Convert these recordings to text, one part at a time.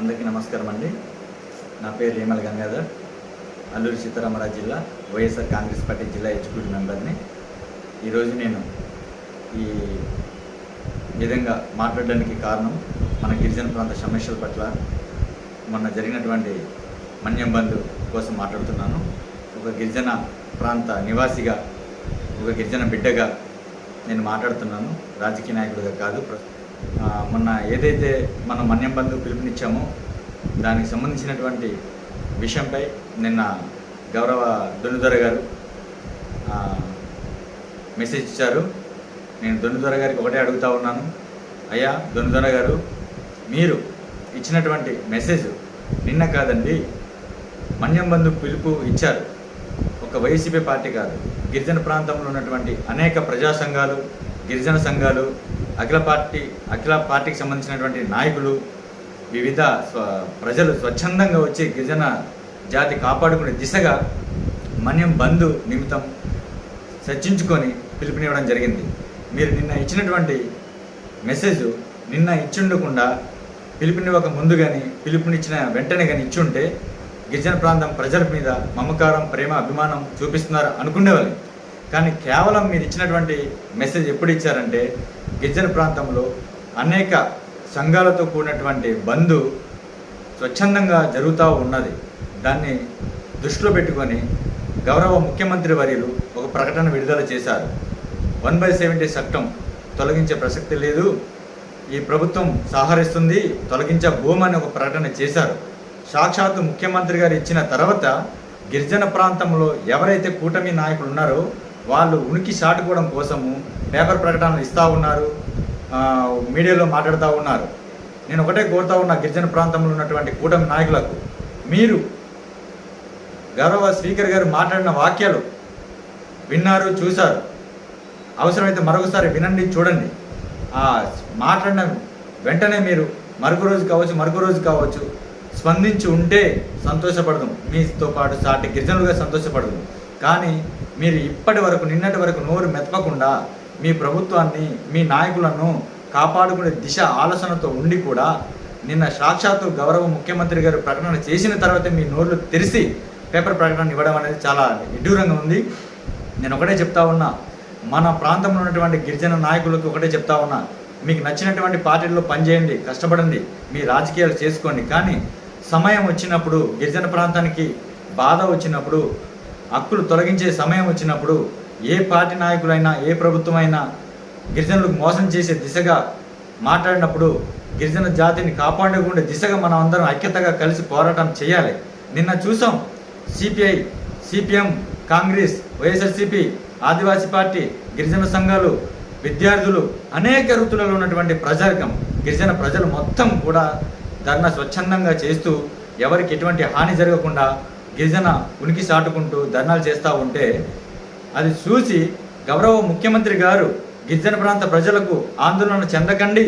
అందరికీ నమస్కారం అండి. నా పేరు రేమల గంగాధర్. అల్లూరి సీతారామరాజు జిల్లా వైఎస్ఆర్ కాంగ్రెస్ పార్టీ జిల్లా ఎగ్జిక్యూటివ్ మెంబర్ని. ఈరోజు నేను ఈ విధంగా మాట్లాడడానికి కారణం మన గిరిజన ప్రాంత సమస్యల పట్ల మొన్న జరిగినటువంటి మన్యం బంధు కోసం మాట్లాడుతున్నాను. ఒక గిరిజన ప్రాంత నివాసిగా ఒక గిరిజన బిడ్డగా నేను మాట్లాడుతున్నాను. రాజకీయ నాయకుడిగా కాదు మొన్న ఏదైతే మనం మన్యం బంధు పిలుపునిచ్చామో దానికి సంబంధించినటువంటి విషయంపై నిన్న గౌరవ దొన్నుదొర గారు మెసేజ్ ఇచ్చారు. నేను దొన్నుదొర గారికి ఒకటే అడుగుతా ఉన్నాను. అయ్యా దొన్నుదొర గారు మీరు ఇచ్చినటువంటి మెసేజ్ నిన్న కాదండి మన్యం బంధు పిలుపు ఇచ్చారు. ఒక వైసీపీ పార్టీ కాదు గిరిజన ప్రాంతంలో ఉన్నటువంటి అనేక ప్రజా సంఘాలు గిరిజన సంఘాలు అఖిల పార్టీ అఖిల పార్టీకి సంబంధించినటువంటి నాయకులు వివిధ ప్రజలు స్వచ్ఛందంగా వచ్చి గిరిజన జాతి కాపాడుకునే దిశగా మన్యం బంధు నిమిత్తం చర్చించుకొని పిలుపునివ్వడం జరిగింది. మీరు నిన్న ఇచ్చినటువంటి మెసేజ్ నిన్న ఇచ్చుండకుండా పిలుపునివ్వక ముందు కానీ పిలుపునిచ్చిన వెంటనే కానీ ఇచ్చుంటే గిరిజన ప్రాంతం ప్రజల మీద మమకారం ప్రేమ అభిమానం చూపిస్తున్నారు అనుకునేవాళ్ళు. కానీ కేవలం మీరు ఇచ్చినటువంటి మెసేజ్ ఎప్పుడు ఇచ్చారంటే గిరిజన ప్రాంతంలో అనేక సంఘాలతో కూడినటువంటి బంధు స్వచ్ఛందంగా జరుగుతూ ఉన్నది. దాన్ని దృష్టిలో పెట్టుకొని గౌరవ ముఖ్యమంత్రి వర్యులు ఒక ప్రకటన విడుదల చేశారు. వన్ బై సెవెంటీ చట్టం తొలగించే ప్రసక్తి లేదు. ఈ ప్రభుత్వం సహకరిస్తుంది తొలగించబోమని ఒక ప్రకటన చేశారు. సాక్షాత్తు ముఖ్యమంత్రి గారు ఇచ్చిన తర్వాత గిరిజన ప్రాంతంలో ఎవరైతే కూటమి నాయకులు ఉన్నారో వాళ్ళు ఉనికి చాటుకోవడం కోసము పేపర్ ప్రకటనలు ఇస్తూ ఉన్నారు మీడియాలో మాట్లాడుతూ ఉన్నారు. నేను ఒకటే కోరుతా ఉన్న గిరిజన ప్రాంతంలో ఉన్నటువంటి కూటమి నాయకులకు. మీరు గౌరవ స్పీకర్ గారు మాట్లాడిన వాక్యాలు విన్నారు చూశారు. అవసరమైతే మరొకసారి వినండి చూడండి. ఆ మాట్లాడిన వెంటనే మీరు మరొక రోజు కావచ్చు మరొక రోజు కావచ్చు స్పందించి ఉంటే సంతోషపడదాం. మీతో పాటు సాటి గిరిజనులుగా సంతోషపడదాం. కానీ మీరు ఇప్పటి వరకు నిన్నటి వరకు నోరు మెతపకుండా మీ ప్రభుత్వాన్ని మీ నాయకులను కాపాడుకునే దిశ ఆలోచనతో ఉండి కూడా నిన్న సాక్షాత్తు గౌరవ ముఖ్యమంత్రి గారు ప్రకటన చేసిన తర్వాత మీ నోర్లు తెరిచి పేపర్ ప్రకటన ఇవ్వడం అనేది చాలా విడ్డూరంగా ఉంది. నేను ఒకటే చెప్తా ఉన్నా మన ప్రాంతంలో ఉన్నటువంటి గిరిజన నాయకులకు ఒకటే చెప్తా ఉన్నా మీకు నచ్చినటువంటి పార్టీల్లో పనిచేయండి కష్టపడండి మీ రాజకీయాలు చేసుకోండి. కానీ సమయం వచ్చినప్పుడు గిరిజన ప్రాంతానికి బాధ వచ్చినప్పుడు హక్కులు తొలగించే సమయం వచ్చినప్పుడు ఏ పార్టీ నాయకులైనా ఏ ప్రభుత్వమైనా గిరిజనులకు మోసం చేసే దిశగా మాట్లాడినప్పుడు గిరిజన జాతిని కాపాడకుండా దిశగా మనం అందరం ఐక్యతగా కలిసి పోరాటం చేయాలి. నిన్న చూసాం సిపిఐ సిపిఎం కాంగ్రెస్ వైఎస్ఆర్సిపి ఆదివాసీ పార్టీ గిరిజన సంఘాలు విద్యార్థులు అనేక వృత్తులలో ఉన్నటువంటి ప్రజార్గం గిరిజన ప్రజలు మొత్తం కూడా ధర్నా స్వచ్ఛందంగా చేస్తూ ఎవరికి ఎటువంటి హాని జరగకుండా గిరిజన ఉనికి సాటుకుంటూ ధర్నాలు చేస్తూ ఉంటే అది చూసి గౌరవ ముఖ్యమంత్రి గారు గిరిజన ప్రాంత ప్రజలకు ఆందోళన చెందకండి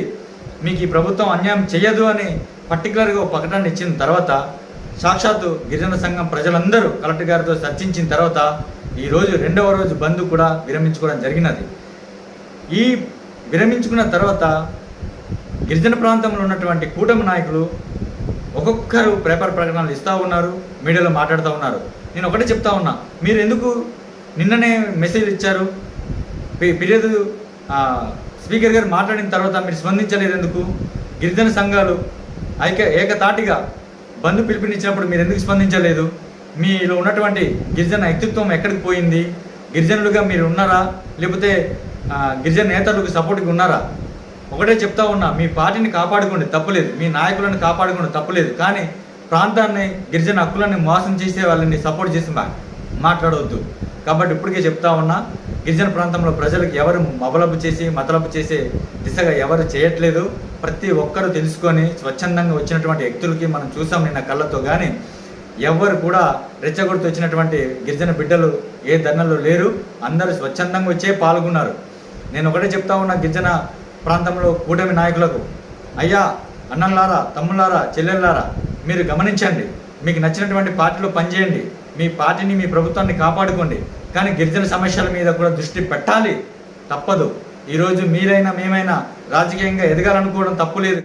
మీకు ఈ ప్రభుత్వం అన్యాయం చేయదు అని పర్టికులర్గా ప్రకటన ఇచ్చిన తర్వాత సాక్షాత్తు గిరిజన సంఘం ప్రజలందరూ కలెక్టర్ గారితో చర్చించిన తర్వాత ఈరోజు రెండవ రోజు బంద్ కూడా విరమించుకోవడం జరిగినది. ఈ విరమించుకున్న తర్వాత గిరిజన ప్రాంతంలో ఉన్నటువంటి కూటమి నాయకులు ఒక్కొక్కరు పేపర్ ప్రకటనలు ఇస్తూ ఉన్నారు మీడియాలో మాట్లాడుతూ ఉన్నారు. నేను ఒకటే చెప్తా ఉన్నా మీరు ఎందుకు నిన్ననే మెసేజ్ ఇచ్చారు? ఫిర్యాదు స్పీకర్ గారు మాట్లాడిన తర్వాత మీరు స్పందించలేదు ఎందుకు గిరిజన సంఘాలు ఐక ఏకతాటిగా బంధు పిలుపునిచ్చినప్పుడు మీరు ఎందుకు స్పందించలేదు? మీలో ఉన్నటువంటి గిరిజన వ్యక్తిత్వం ఎక్కడికి పోయింది? గిరిజనులుగా మీరు ఉన్నారా? లేకపోతే గిరిజన నేతలకు సపోర్ట్గా ఉన్నారా? ఒకటే చెప్తా ఉన్నా మీ పార్టీని కాపాడుకోండి తప్పులేదు. మీ నాయకులను కాపాడుకోండి తప్పులేదు. కానీ ప్రాంతాన్ని గిరిజన హక్కులను మోసం చేసే వాళ్ళని సపోర్ట్ చేసి మా- మాట్లాడవద్దు. కాబట్టి ఇప్పటికే చెప్తా ఉన్నా గిరిజన ప్రాంతంలో ప్రజలకు ఎవరు మబలపు చేసి మతలపు చేసే దిశగా ఎవరు చేయట్లేదు. ప్రతి ఒక్కరూ తెలుసుకొని స్వచ్ఛందంగా వచ్చినటువంటి వ్యక్తులకి మనం చూసాం నిన్న కళ్ళతో కానీ ఎవ్వరు కూడా రెచ్చగొడుతూ వచ్చినటువంటి గిరిజన బిడ్డలు ఏ ధర్నలు లేరు. అందరూ స్వచ్ఛందంగా వచ్చే పాల్గొన్నారు. నేను ఒకటే చెప్తా ఉన్నా గిరిజన ప్రాంతంలో కూటమి నాయకులకు అయ్యా అన్నంలారా తమ్ముళ్ళారా చెల్లెళ్ళారా మీరు గమనించండి. మీకు నచ్చినటువంటి పార్టీలో పనిచేయండి. మీ పార్టీని మీ ప్రభుత్వాన్ని కాపాడుకోండి. కానీ గిరిజన సమస్యల మీద కూడా దృష్టి పెట్టాలి. తప్పదు. ఈరోజు మీరైనా మేమైనా రాజకీయంగా ఎదగాలనుకోవడం తప్పులేదు.